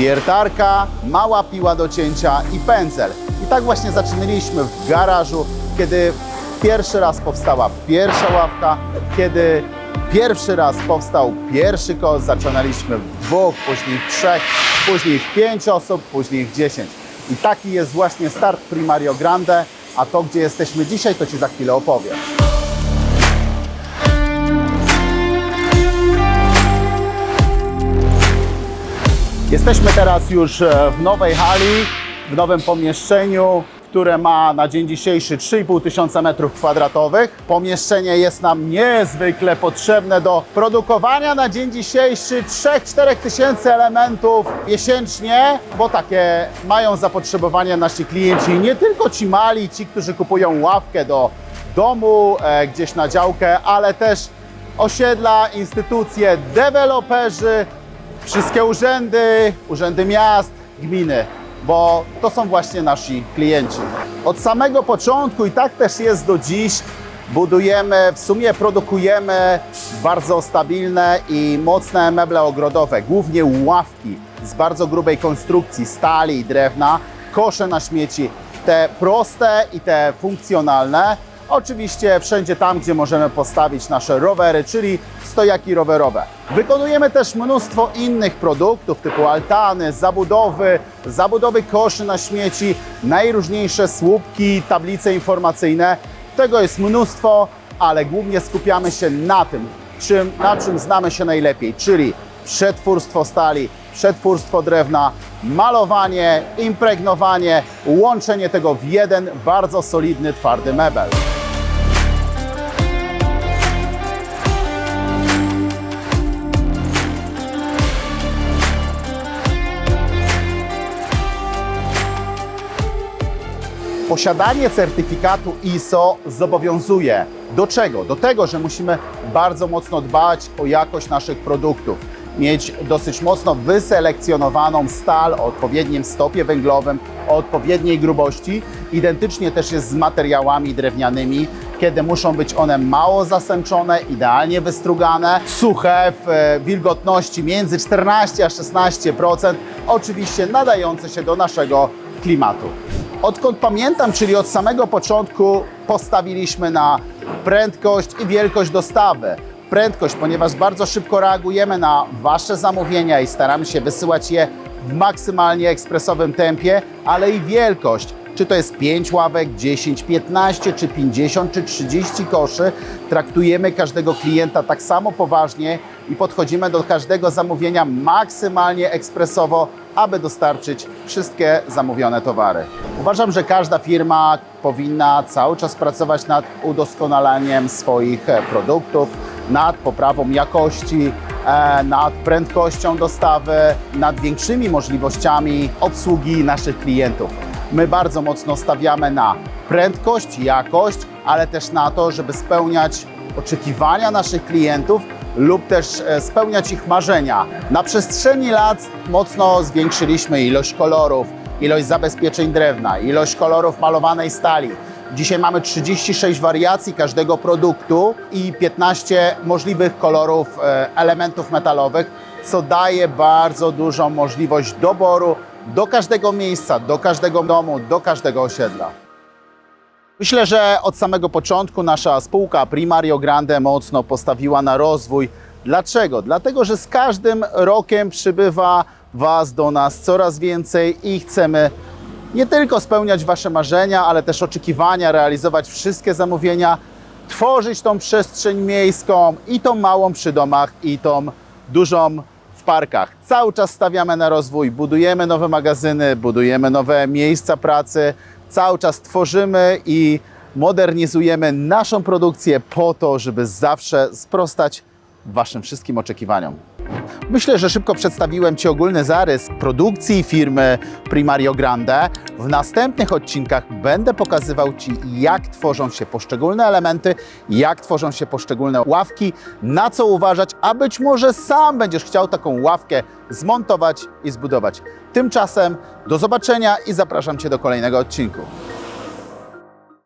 wiertarka, mała piła do cięcia i pędzel. I tak właśnie zaczynaliśmy w garażu, kiedy pierwszy raz powstała pierwsza ławka, kiedy pierwszy raz powstał pierwszy koc, zaczynaliśmy w dwóch, później w trzech, później w pięć osób, później w dziesięć. I taki jest właśnie start Primario Grande, a to gdzie jesteśmy dzisiaj, to Ci za chwilę opowiem. Jesteśmy teraz już e, w nowej hali, w nowym pomieszczeniu, które ma na dzień dzisiejszy 3,5 tysiąca metrów kwadratowych. Pomieszczenie jest nam niezwykle potrzebne do produkowania na dzień dzisiejszy 3-4 tysięcy elementów miesięcznie, bo takie mają zapotrzebowanie nasi klienci, nie tylko ci mali, ci, którzy kupują ławkę do domu, e, gdzieś na działkę, ale też osiedla, instytucje, deweloperzy, wszystkie urzędy, urzędy miast, gminy, bo to są właśnie nasi klienci. Od samego początku i tak też jest do dziś, budujemy, w sumie produkujemy bardzo stabilne i mocne meble ogrodowe, głównie ławki z bardzo grubej konstrukcji, stali i drewna, kosze na śmieci, te proste i te funkcjonalne, Oczywiście wszędzie tam, gdzie możemy postawić nasze rowery, czyli stojaki rowerowe. Wykonujemy też mnóstwo innych produktów typu altany, zabudowy, zabudowy koszy na śmieci, najróżniejsze słupki, tablice informacyjne. Tego jest mnóstwo, ale głównie skupiamy się na tym, czym, na czym znamy się najlepiej, czyli przetwórstwo stali, przetwórstwo drewna, malowanie, impregnowanie, łączenie tego w jeden bardzo solidny, twardy mebel. Posiadanie certyfikatu ISO zobowiązuje. Do czego? Do tego, że musimy bardzo mocno dbać o jakość naszych produktów, mieć dosyć mocno wyselekcjonowaną stal o odpowiednim stopie węglowym, o odpowiedniej grubości. Identycznie też jest z materiałami drewnianymi, kiedy muszą być one mało zasęczone, idealnie wystrugane, suche w e, wilgotności między 14 a 16%, oczywiście nadające się do naszego klimatu. Odkąd pamiętam, czyli od samego początku, postawiliśmy na prędkość i wielkość dostawy. Prędkość, ponieważ bardzo szybko reagujemy na Wasze zamówienia i staramy się wysyłać je w maksymalnie ekspresowym tempie, ale i wielkość. Czy to jest 5 ławek, 10, 15, czy 50, czy 30 koszy, traktujemy każdego klienta tak samo poważnie i podchodzimy do każdego zamówienia maksymalnie ekspresowo, aby dostarczyć wszystkie zamówione towary. Uważam, że każda firma powinna cały czas pracować nad udoskonalaniem swoich e, produktów, nad poprawą jakości, e, nad prędkością dostawy, nad większymi możliwościami obsługi naszych klientów. My bardzo mocno stawiamy na prędkość, jakość, ale też na to, żeby spełniać oczekiwania naszych klientów lub też e, spełniać ich marzenia. Na przestrzeni lat mocno zwiększyliśmy ilość kolorów, ilość zabezpieczeń drewna, ilość kolorów malowanej stali. Dzisiaj mamy 36 wariacji każdego produktu i 15 możliwych kolorów e, elementów metalowych, co daje bardzo dużą możliwość doboru do każdego miejsca, do każdego domu, do każdego osiedla. Myślę, że od samego początku nasza spółka Primario Grande mocno postawiła na rozwój. Dlaczego? Dlatego, że z każdym rokiem przybywa Was do nas coraz więcej i chcemy nie tylko spełniać Wasze marzenia, ale też oczekiwania, realizować wszystkie zamówienia, tworzyć tą przestrzeń miejską i tą małą przy domach, i tą dużą w parkach. Cały czas stawiamy na rozwój, budujemy nowe magazyny, budujemy nowe miejsca pracy, cały czas tworzymy i modernizujemy naszą produkcję po to, żeby zawsze sprostać Waszym wszystkim oczekiwaniom. Myślę, że szybko przedstawiłem Ci ogólny zarys produkcji firmy Primario Grande. W następnych odcinkach będę pokazywał Ci, jak tworzą się poszczególne elementy, jak tworzą się poszczególne ławki, na co uważać, a być może sam będziesz chciał taką ławkę zmontować i zbudować. Tymczasem do zobaczenia i zapraszam Cię do kolejnego odcinku.